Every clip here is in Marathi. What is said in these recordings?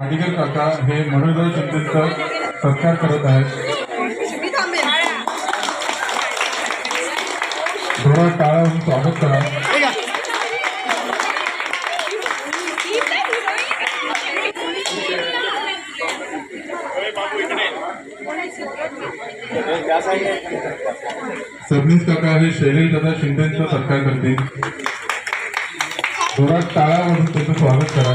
पाटीकर काका हे मनोदय शिंदेचा सत्कार करत आहेत. जोरात टाळ्या स्वागत करा. सबनीस काका हे शैलेश दादा शिंदेचा सत्कार करतील. थोडा टाळ्या त्याचं स्वागत करा.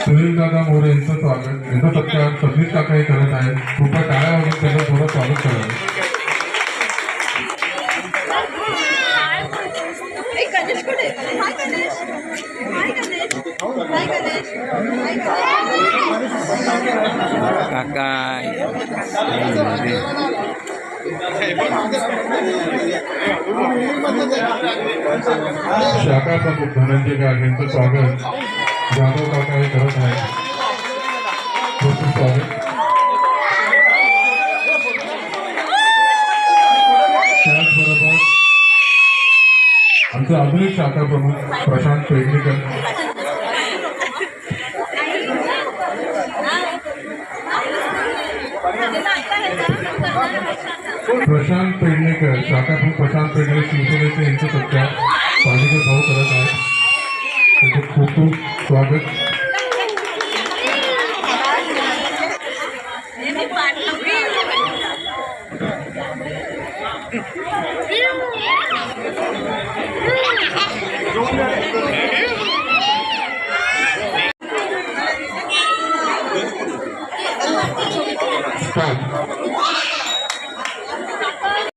सुनील दादा मोरे यांचं स्वागत. यांचा सत्कार सतीश काका हे करत आहेत. कृपया टाळ्या वाजून त्यांचं जोरात स्वागत करावे. काका. शाखा प्रमुख धनंजय गाड यांचं स्वागत. जाधव काका हे करत आहे खूप स्वागत. त्याचबरोबर आमचे आधुनिक शाखा प्रमुख प्रशांत पेडणेकर. प्रशांत पेड़कर शाखा शाखापूर प्रशांत पेडणे शिवसेनेचे सत्या सत्कार पालिका भाव करत आहेत. खूब खूप खूप स्वागत.